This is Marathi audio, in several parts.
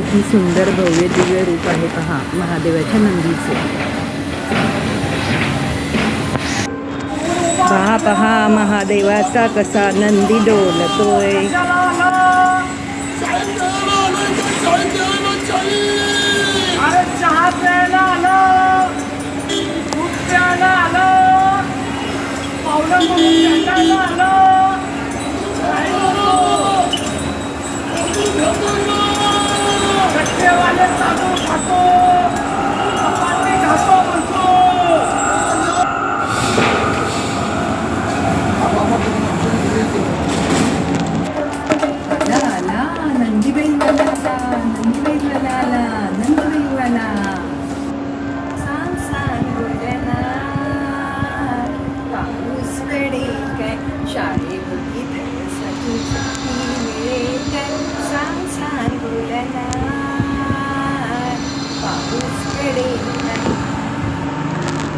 किती सुंदर भव्य दिव्य रूप आहे पहा महादेवाच्या नंदीचे. पहा पहा महादेवाचा कसा नंदी डोलतोय.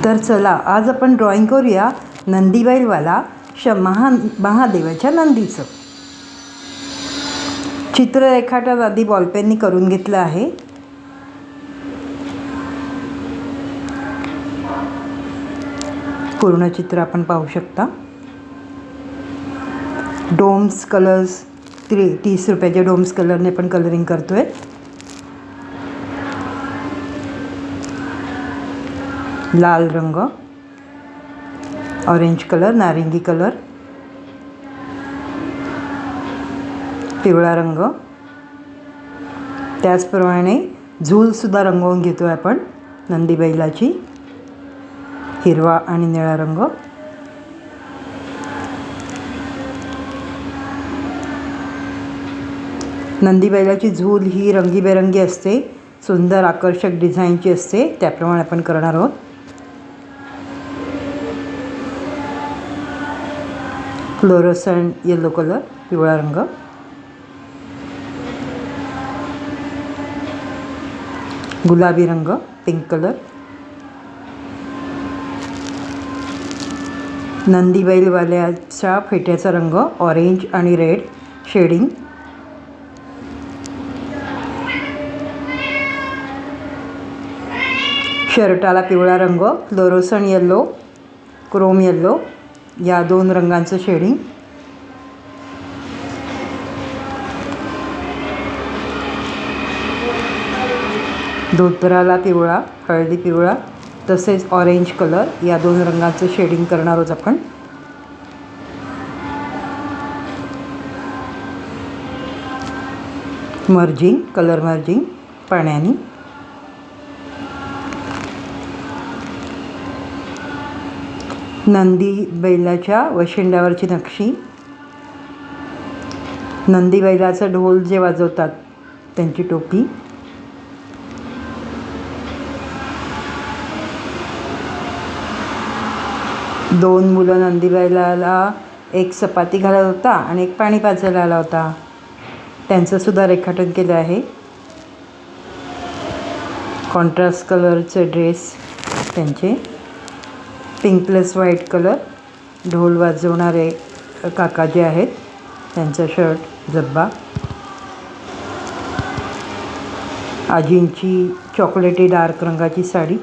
तर चला आज आपण ड्रॉईंग करूया नंदीबैलवाला श महा महादेवाच्या नंदीचं. चित्र रेखाटन आधी बॉलपेननी करून घेतलं आहे. पूर्ण चित्र आपण पाहू शकता. डोम्स कलर्स त्री तीस रुपयाच्या डोम्स कलरने पण कलरिंग करतो आहे लाल रंग ऑरेंज कलर नारिंगी कलर पिवळा रंग. त्याचप्रमाणे झूलसुद्धा रंगवून घेतो आहे आपण नंदी बैलाची हिरवा आणि निळा रंग. नंदी बैलाची झूल ही रंगीबेरंगी असते सुंदर आकर्षक डिझाईनची असते त्याप्रमाणे आपण करणार आहोत. फ्लोरोसंट येलो कलर पिवळा रंग. गुलाबी रंग पिंक कलर नंदी बैलवाल्याच्या फेट्याचा रंग ऑरेंज आणि रेड शेडिंग शर्टाला पिवळा रंग फ्लोरोसन येल्लो क्रोम येल्लो या दोन रंगांचं शेडिंग धोतराला पिवळा हळदी पिवळा तसेच ऑरेंज कलर या दोन रंगांचं शेडिंग करणार आहोत आपण. मर्जिंग कलर मर्जिंग पाण्याने. नंदी बैलाच्या वशिंड्यावरची नक्षी. नंदी बैलाचा ढोल जे वाजवतात त्यांची टोपी. दोन मुलं नंदीबैलाला एक चपाती घालत होता आणि एक पाणी पाजायला आला होता. त्यांचंसुद्धा रेखाटन केलं आहे. कॉन्ट्रास्ट कलरचे ड्रेस त्यांचे. Pink plus white colour. ढोल वाजवणारे काका जे आहेत त्यांचा शर्ट जब्बा. आजींची चॉकलेटी डार्क रंगाची साडी.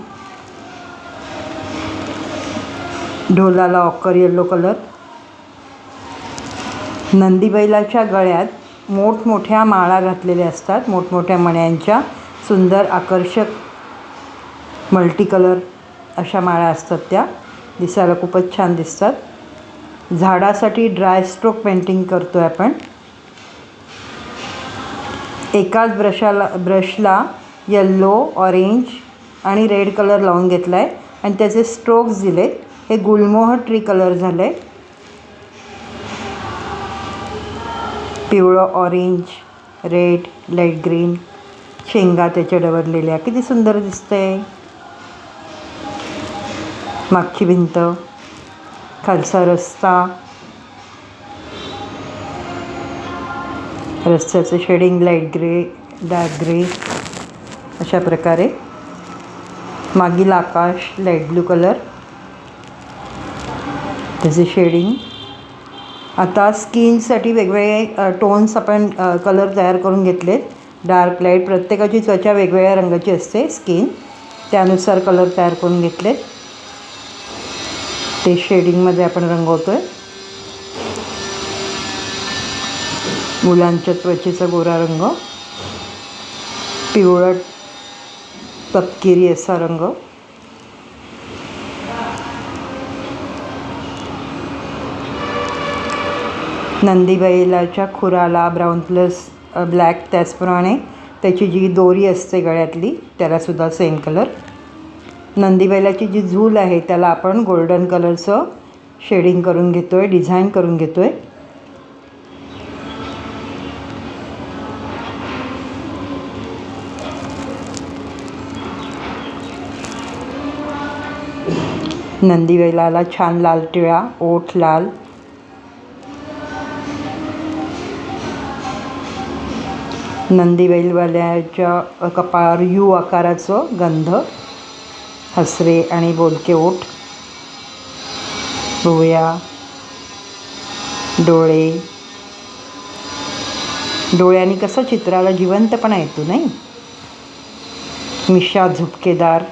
ढोलाला ऑकर येल्लो कलर. नंदीबैलाच्या गळ्यात मोठमोठ्या माळा घातलेल्या असतात मोठमोठ्या मण्यांच्या सुंदर आकर्षक मल्टी कलर अशा माळा असतात त्या. दिसायला खूपच छान दिसतात. झाडासाठी ड्राय स्ट्रोक पेंटिंग करतो आहे आपण. एकाच ब्रशाला ब्रशला येल्लो ऑरेंज आणि रेड कलर लावून घेतला आहे आणि त्याचे स्ट्रोक्स दिले हे गुलमोहर ट्री कलर झालं आहे पिवळं ऑरेंज रेड लाइट ग्रीन शेंगा त्याच्या डवरलेल्या किती सुंदर दिसतंय. मागची भिंत खालचा रस्ता रस्त्याचं shading light grey dark grey अशा प्रकारे. मागील आकाश लाइट ब्लू कलर त्याचे शेडिंग आता स्किनसाठी वेगवेगळे टोन्स आपण कलर तयार करून घेतलेत. डार्क लाइट प्रत्येकाची त्वचा वेगवेगळ्या रंगाची असते स्किन त्यानुसार कलर तयार करून घेतलेत. ते शेडिंगमध्ये आपण रंगवतो आहे मुलांच्या त्वचेचा गोरा रंग. पिवळट तपकिरी असा रंग. नंदीबाईलाच्या खुराला ब्राऊन प्लस ब्लॅक त्याचप्रमाणे. त्याची जी दोरी असते गळ्यातली त्यालासुद्धा सेम कलर नंदीबैलाची जी झूल आहे त्याला आपण गोल्डन कलरचं शेडिंग करून घेतो आहे डिझाईन करून घेतो आहे नंदीबैलाला छान लाल टिळा ओठ लाल. नंदीबैलवाल्याच्या कपाळावर यू आकाराचं गंध. हसरे आणि बोलके ओठ भुवया डोळे. डोळ्यांनी कसं चित्राला जिवंतपणा येतो नाही? मिशा झुपकेदार.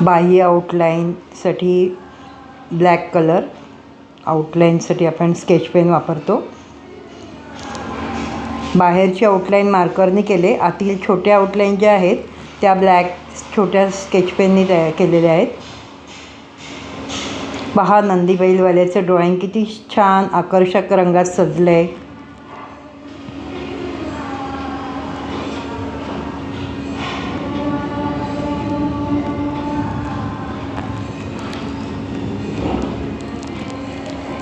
बाह्य आउटलाईनसाठी ब्लॅक कलर आउटलाईनसाठी आपण स्केच पेन वापरतो. बाहेरची आउटलाईन मार्करने केले आतील छोट्या आउटलाईन ज्या आहेत त्या ब्लॅक छोट्या स्केच पेननी तयार केलेल्या आहेत. पहा नंदी बैलवाल्याचं ड्रॉइंग किती छान आकर्षक रंगात सजलं आहे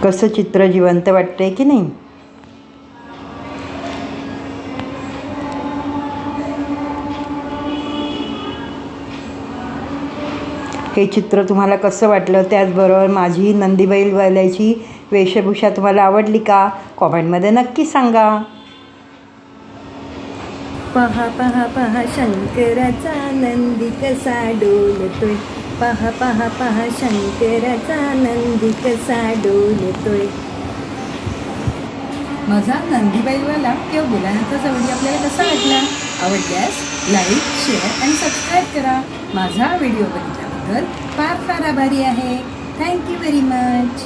कसं चित्र जिवंत वाटतंय की नाही? हे चित्र तुम्हाला कसं वाटलं? त्याचबरोबर माझी नंदीबैलवाल्याची वेशभूषा तुम्हाला आवडली का? कॉमेंटमध्ये नक्की सांगा. पहा पहा पहा शंकराचा नंदी कसा डोलतोय? पहा पहा पहा शंकराचा नंदी कसा डोलतोय माझा नंदीबाईवाला किंवा बोलायचा व्हिडिओ आपल्याला कसा वाटला? आवडल्यास लाईक शेअर आणि सबस्क्राईब करा. माझा व्हिडिओ बघितल्याबद्दल फार फार आभारी आहे. Thank you very much